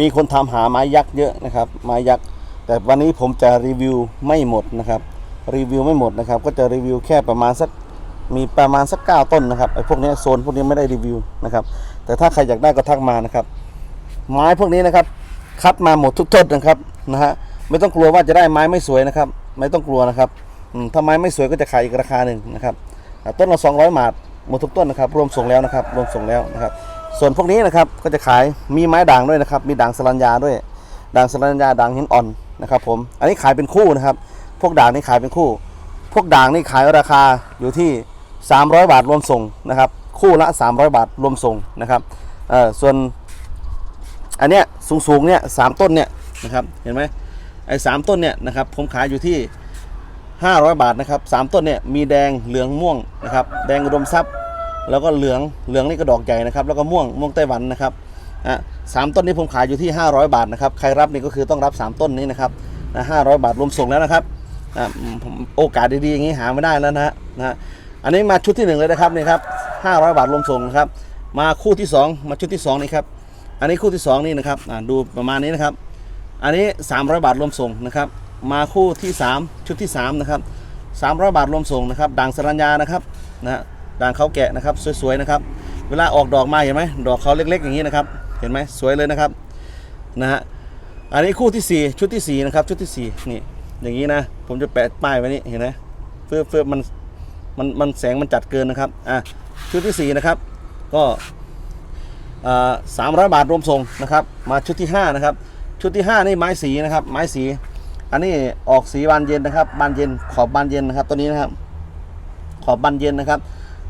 มีคนทำหาไม้ยักษ์เยอะนะครับไม้ยักษ์แต่วันนี้ผมจะรีวิวไม่หมดนะครับรีวิวไม่หมดนะครับ ก็จะรีวิวแค่ประมาณสักมีประมาณสักเก้าต้นนะครับไอ้พวกนี้โซนพวกนี้ไม่ได้รีวิวนะครับ แต่ถ้าใครอยากได้ก็ทักมานะครับ ไม้พวกนี้นะครับ คัดมาหมดทุกต้นนะครับนะฮะไม่ต้องกลัวว่าจะได้ไม้ไม่สวยนะครับ ไม่ต้องกลัวนะครับถ้าไม้ไม่สวยก็จะขายอีกราคาหนึ่งนะครับต้นละ200บาทหมดทุกต้นนะครับ รวมส่งแล้วนะครับ รวมส่งแล้วนะครับ ส่วนพวกนี้นะครับก็จะขายมีไม้ด่างด้วยนะครับ มีด่างสลัญญาด้วย ด่างสลัญญาด่างหินอ่อนนะครับ ผม อันนี้ขายเป็นคู่นะครับ พวกด่างนี่ขายเป็นคู่ พวกด่างนี่ขายราคาอยู่ที่ 300 บาทรวมส่งนะครับ คู่ละ 300 บาทรวมส่งนะครับเอ่อส่วนอันเนี้ยสูงสูงๆเนี่ยสามต้นเนี่ยนะครับ เห็นไหมไอ้สามต้นเนี่ยนะครับผมขายอยู่ที่500 บาทนะครับสามต้นเนี่ยมีแดงเหลืองม่วงนะครับ แดงอุดมทรัพย์ แล้วก็เหลืองเหลืองนี่ก็ดอกใหญ่นะครับ แล้วก็ม่วงม่วงไต้หวันนะครับอะสามต้นนี้ผมขายอยู่ที่ 500 บาทนะครับ ใครรับนี่ก็คือต้องรับ 3 ต้นนี้นะครับนะห้าร้อยบาทรวมส่งแล้วนะครับอะโอกาสดีๆอย่างนี้หาไม่ได้แล้วนะฮะนะอันนี้มาชุดที่หนึ่งเลยนะครับนี่ครับ500บาทรวมส่งนะครับ มาคู่ที่สองมาชุดที่สองนี่ครับ อันนี้คู่ที่สองนี่นะครับอ่าดูประมาณนี้นะครับ อันนี้ 300 บาทรวมส่งนะครับ มาคู่ที่ 3 ชุดที่3นะครับ300 บาทรวมส่งนะครับด่างสรัญญานะครับนะ ด่างเขาแกะนะครับสวยๆนะครับ เวลาออกดอกมาเห็นไหมดอกเขาเล็ก ๆ อย่างนี้นะครับ เห็นไหมสวยเลยนะครับนะฮะอันนี้คู่ที่ 4 ชุดที่ 4 นะครับ ชุดที่ 4 นี่ อย่างนี้นะ ผมจะแปะป้ายไว้นี่เห็นไหมเพื่อเพื่อมันมันมันแสงมันจัดเกินนะครับอะชุดที่ 4 นะครับ ก็สามร้อยบาทรวมส่งนะครับ มาชุดที่ 5 นะครับ ชุดที่ 5 นี่ไม้สีนะครับ ไม้สี อันนี้ออกสีบานเย็นนะครับ บานเย็นขอบบานเย็นนะครับ ตัวนี้นะครับ ขอบบานเย็นนะครับ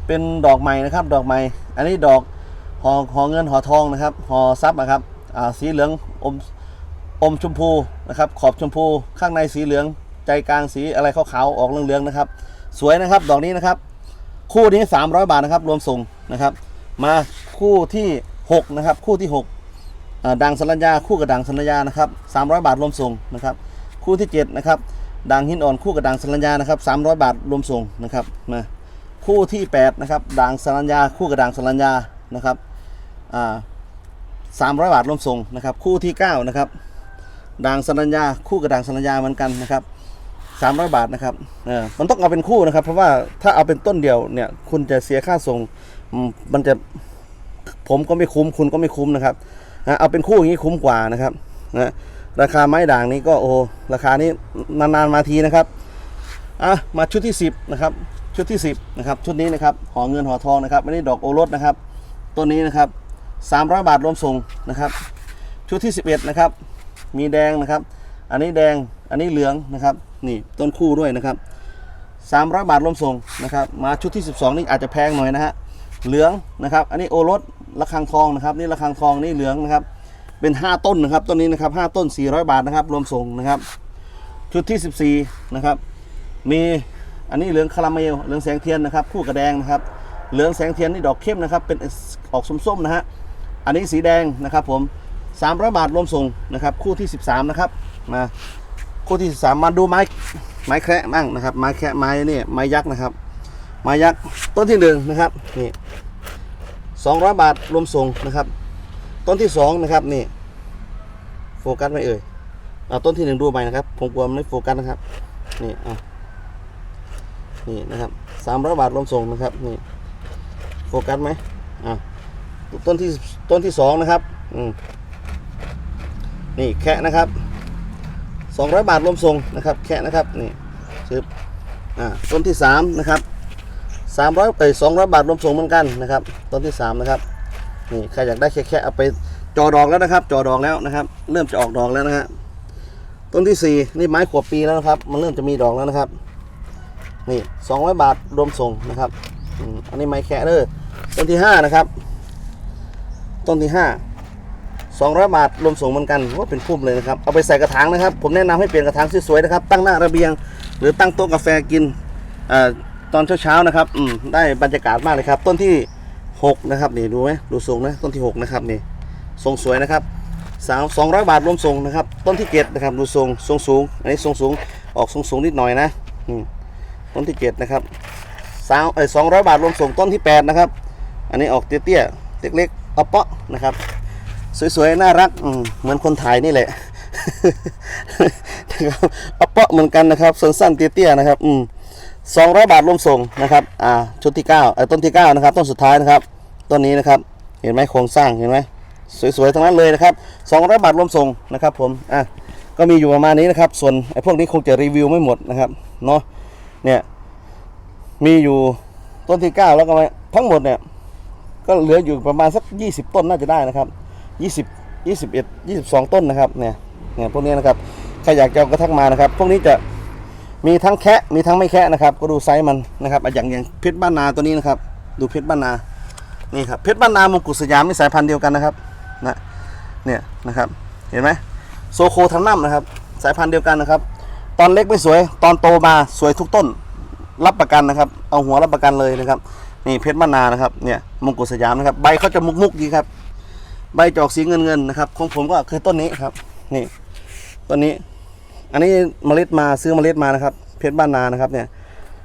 เป็นดอกใหม่นะครับ ดอกใหม่ อันนี้ดอกหอหอเงินหอทองนะครับหอซับนะครับสีเหลืองอมอมชมพูนะครับ ขอบชมพูข้างในสีเหลืองใจกลางสีอะไรขาวๆออกเหลืองๆนะครับ สวยนะครับ ดอกนี้นะครับ คู่นี้ 300 บาทนะครับ รวมส่งนะครับ มาคู่ที่6นะครับ คู่ที่6อ่าดังสัญญาคู่กับดังสัญญานะครับ300 บาทรวมส่งนะครับ คู่ที่7นะครับดังหินอ่อนคู่กับดังสัญญานะครับ300 บาทรวมส่งนะครับมา คู่ที่8นะครับดังสัญญาคู่กับดังสัญญานะครับอ่า300บาทรวมส่งนะครับ คู่ที่9นะครับดังสัญญาคู่กับดังสัญญาเหมือนกันนะครับ300บาทนะครับเออมันต้องเอาเป็นคู่นะครับ เพราะว่าถ้าเอาเป็นต้นเดียวเนี่ยคุณจะเสียค่าส่งมันจะผมก็ไม่คุ้มคุณก็ไม่คุ้มนะครับนะเอาเป็นคู่อย่างนี้คุ้มกว่านะครับนะราคาไม้ด่างนี้ก็โอ้ราคานี้นานๆมาทีนะครับอะมาชุดที่ 10นะครับ ชุดที่ 10นะครับชุดนี้นะครับหอเงินหอทองนะครับอันนี้ดอกโอรสนะครับต้นนี้นะครับ300 บาทรวมส่งนะครับ ชุดที่ 11นะครับมีแดงนะครับ อันนี้แดงอันนี้เหลืองนะครับนี่ต้นคู่ด้วยนะครับ300 บาทรวมส่งนะครับมาชุดที่ 12 นี่อาจจะแพงหน่อยนะฮะเหลืองนะครับ อันนี้โอรสระฆังทองนะครับ นี่ระฆังทองนี่เหลืองนะครับ เป็น 5 ต้นนะครับต้นนี้นะครับ5ต้น 400 บาทนะครับ รวมส่งนะครับ ชุดที่ 14นะครับมี อันนี้เหลืองคาราเมลเหลืองแสงเทียนนะครับ คู่กับแดงนะครับ เหลืองแสงเทียนนี่ดอกเข้มนะครับ เป็นออกส้มๆนะฮะ อันนี้สีแดงนะครับผม300บาทรวมส่งนะครับ คู่ที่ 13 นะครับ มาคู่ที่ 13 มาดูไม้ไม้แคระบ้างนะครับ ไม้แคระไม้นี่ไม้ยักษ์นะครับ ไม้ยักษ์ต้นที่หนึ่งนะครับนี่สองร้อยบาทรวมส่งนะครับ ต้นที่สองนะครับนี่โฟกัสไม่เอ่ยเอาต้นที่หนึ่งดูใหม่นะครับผมกลัวมันไม่โฟกัสนะครับนี่เอา นี่นะครับสามร้อยบาทรวมส่งนะครับนี่โฟกัสไหมอ่าต้นที่ต้นที่สองนะครับอืมนี่แคะนะครับสองร้อยบาทรวมส่งนะครับแคะนะครับนี่ซื้ออ่าต้นที่สามนะครับสามร้อยไปสองร้อยบาทรวมส่งเหมือนกันนะครับ ต้นที่สามนะครับนี่ใครอยากได้แค่แค่เอาไปจอดอกแล้วนะครับ จอดอกแล้วนะครับ เริ่มจะออกดอกแล้วนะฮะต้นที่สี่นี่ไม้ขวบปีแล้วนะครับ มันเริ่มจะมีดอกแล้วนะครับ นี่สองร้อยบาทรวมส่งนะครับอันนี้ไม้แค่เด้อต้นที่ห้านะครับ ต้นที่ห้าสองร้อยบาทรวมส่งเหมือนกันว่าเป็นคุ้มเลยนะครับเอาไปใส่กระถางนะครับ ผมแนะนำให้เปลี่ยนกระถางสวยๆนะครับ ตั้งหน้าระเบียง หรือตั้งโต๊ะกาแฟกินอตอนเช้าๆนะครับอืมได้บรรยากาศมากเลยครับ ต้นที่6นะครับนี่ดูไหมดูทรงนะต้นที่6นะครับนี่ทรงสวยนะครับสาวสองร้อยบาทรวมทรงนะครับ ต้นที่เจ็ดนะครับดูทรงทรงสูง อันนี้ทรงสูงออกทรงสูงนิดหน่อยนะอืม ต้นที่เจ็ดนะครับสาวเอ้ยสองร้อยบาทรวมส่งต้นที่แปดนะครับ อันนี้ออกเตี้ยๆเล็กๆเอาเปาะนะครับ สวยๆ น่ารักเหมือนคนถ่ายนี่แหละนะครับเอาเปาะเหมือนกันนะครับส่วนสั้นเตี้ยๆนะครับอืมสองร้อยบาทรวมส่งนะครับอ่าชุดที่เก้าเอ่อต้นที่เก้านะครับ ต้นสุดท้ายนะครับต้นนี้นะครับ เห็นไหมโครงสร้างเห็นไหมสวยๆทั้งนั้นเลยนะครับสองร้อยบาทรวมส่งนะครับ ผมอะก็มีอยู่ประมาณนี้นะครับ ส่วนไอ้พวกนี้คงจะรีวิวไม่หมดนะครับเนาะ เนี่ย มีอยู่ต้นที่เก้าแล้วก็มาทั้งหมดเนี่ย ก็เหลืออยู่ประมาณสัก20ต้นน่าจะได้นะครับ20 21 22ต้นนะครับเนี่ยเนี่ยพวกนี้นะครับใครอยากจะกระทักมานะครับ พวกนี้จะมีทั้งแคะมีทั้งไม่แคะนะครับ ก็ดูไซส์มันนะครับอย่างอย่างเพชรบ้านนาตัวนี้นะครับ ดูเพชรบ้านนานี่ครับเพชรบ้านนามงกุฎสยามนี่สายพันธุ์เดียวกันนะครับนะเนี่ยนะครับ เห็นไหมโซโคทั้งน้ำนะครับ สายพันธุ์เดียวกันนะครับ ตอนเล็กไม่สวย ตอนโตมาสวยทุกต้น รับประกันนะครับ เอาหัวรับประกันเลยนะครับ นี่เพชรบ้านานะครับ เนี่ยมงกุฎสยามนะครับ ใบเขาจะมุกมุกดีครับ ใบจอกสีเงินเงินนะครับ ของผมก็คือต้นนี้ครับ นี่ ต้นนี้ อันนี้เมล็ดมาซื้อเมล็ดมานะครับ เพชรบ้านนานะครับ เนี่ย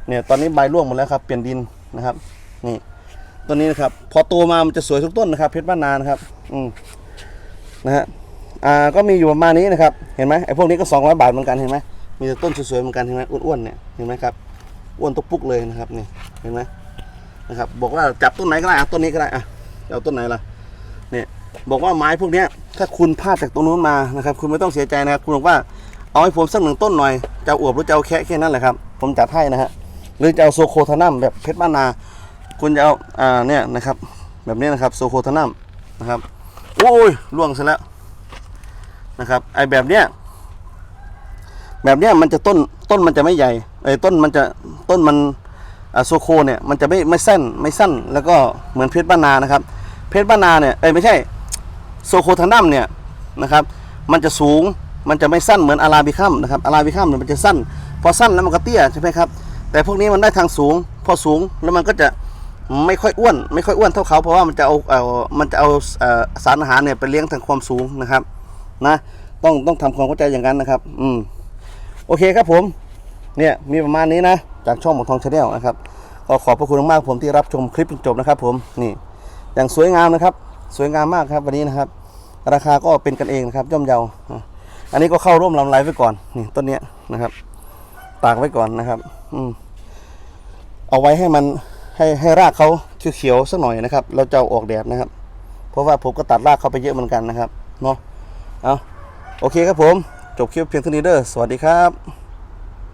เนี่ยตอนนี้ใบร่วงหมดแล้วครับ เปลี่ยนดินนะครับ นี่ ต้นนี้นะครับ พอโตมา มันจะสวยทุกต้นนะครับ เพชรบ้านนานะครับ อืมนะฮะ อ่า ก็มีอยู่ประมาณนี้นะครับ เห็นไหมไอ้พวกนี้ก็200บาทเหมือนกัน เห็นไหม มีแต่ต้นสวยๆเหมือนกันเห็นไหมอ้วนๆเนี่ยเห็นไหมครับอ้วนตุกปุกเลยนะครับนี่เห็นไหมนะครับ บอกว่าจับต้นไหนก็ได้อะต้นนี้ก็ได้อะเอาต้นไหนล่ะเนี่ยบอกว่าไม้พวกเนี้ยถ้าคุณพลาดจากตรงนู้นมานะครับ คุณไม่ต้องเสียใจนะครับคุณบอกว่าเอาให้ผมสักหนึ่งต้นหน่อยจะอาอวบหรือจะเอาแค่แค่นั้นแหละครับ ผมจัดให้นะฮะหรือจะเอาโซโคทานัมแบบเพชรบ้านนา คุณจะเอาอ่าเนี่ยนะครับ แบบนี้นะครับโซโคทานัมนะครับโอ้ยล่วงซะแล้วนะครับไอแบบเนี้ย แบบเนี้ยมันจะต้นต้นมันจะไม่ใหญ่ไอ้ต้นมันจะต้นมันโซโคเนี่ยมันจะไม่ไม่สั้นไม่สั้น แล้วก็เหมือนเพชรบ้านนานะครับ เพชรบ้านนาเนี่ยเอ้ไม่ใช่โซโคทานัมเนี่ยนะครับมันจะสูงมันจะไม่สั้นเหมือนอาราบิคัมนะครับอาราบิคัมเนี่ยมันจะสั้น พอสั้นแล้วมันก็เตี้ยใช่ไหมครับแต่พวกนี้มันได้ทางสูง พอสูงแล้วมันก็จะไม่ค่อยอ้วน ไม่ค่อยอ้วนเท่าเขาเพราะว่ามันจะเอาเอามันจะเอาเออสารอาหารเนี่ยไปเลี้ยงทางความสูงนะครับนะต้องต้องทำความเข้าใจอย่างนั้นนะครับ อืม โอเคครับผมเนี่ยมีประมาณนี้นะ จากช่องหมอทองชาแนลนะครับก็ขอบพระคุณมากผมที่รับชมคลิปจนจบนะครับ ผมนี่อย่างสวยงามนะครับ สวยงามมากครับวันนี้นะครับ ราคาก็เป็นกันเองนะครับย่อมเยาอันนี้ก็เข้าร่วมลำไรไว้ก่อนนี่ต้นเนี้ยนะครับตากไว้ก่อนนะครับ อืมเอาไว้ให้มันให้ให้รากเขาเขียวๆสักหน่อยนะครับ เราจะออกแดดนะครับ เพราะว่าผมก็ตัดรากเขาไปเยอะเหมือนกันนะครับเนาะเอาโอเคครับผม จบคลิปเพียงเท่านี้เด้อสวัสดีครับ